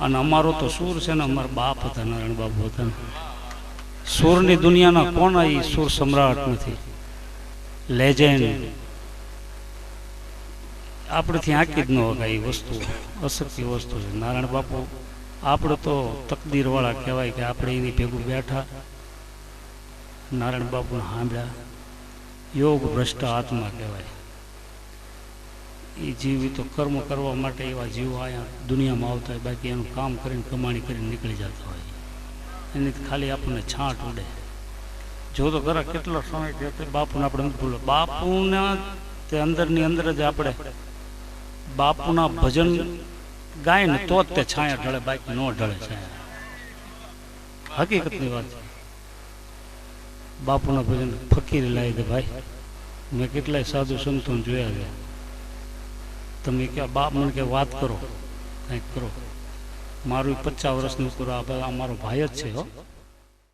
અને અમારો તો સૂર છે ને, અમારા બાપ હતા, નારાયણ બાપુ હતા સૂરની દુનિયાના કોણ એ સૂર સમ્રાટ નથી? લેજેન્ડ આપણેથી આંકી જ ન હોય એ વસ્તુ. અશક્ય વસ્તુ છે. નારાયણ બાપુ આપણે તો તકદીરવાળા કહેવાય કે આપણે એની ભેગું બેઠા, નારાયણ બાપુને સાંભળ્યા યોગ ભ્રષ્ટ આત્મા કહેવાય. એ જીવ તો કર્મ કરવા માટે એવા જીવો અહીંયા દુનિયામાં આવતા હોય, બાકી એનું કામ કરીને, કમાણી કરીને નીકળી જતા હોય. એની ખાલી આપણને છાંટ ઉડે. જો તો ખરા કેટલો સમય થયો બાપુને આપણે નથી ભૂલો બાપુના તે અંદરની અંદર જ આપણે બાપુના ભજન ગાય ને તો જ તે છાયા ઢળે, બાકી ન ઢળે છાયા. હકીકતની વાત છે. બાપુના ભજન ફકીર લાવી દે ભાઈ. મેં કેટલાય સાધુ સંતો જોયા છે. તમે કે બાપ મને કે વાત કરો, કંઈક કરો. મારું પચાસ વર્ષનું પૂરો આ અમારો ભાઈ જ છે, હો.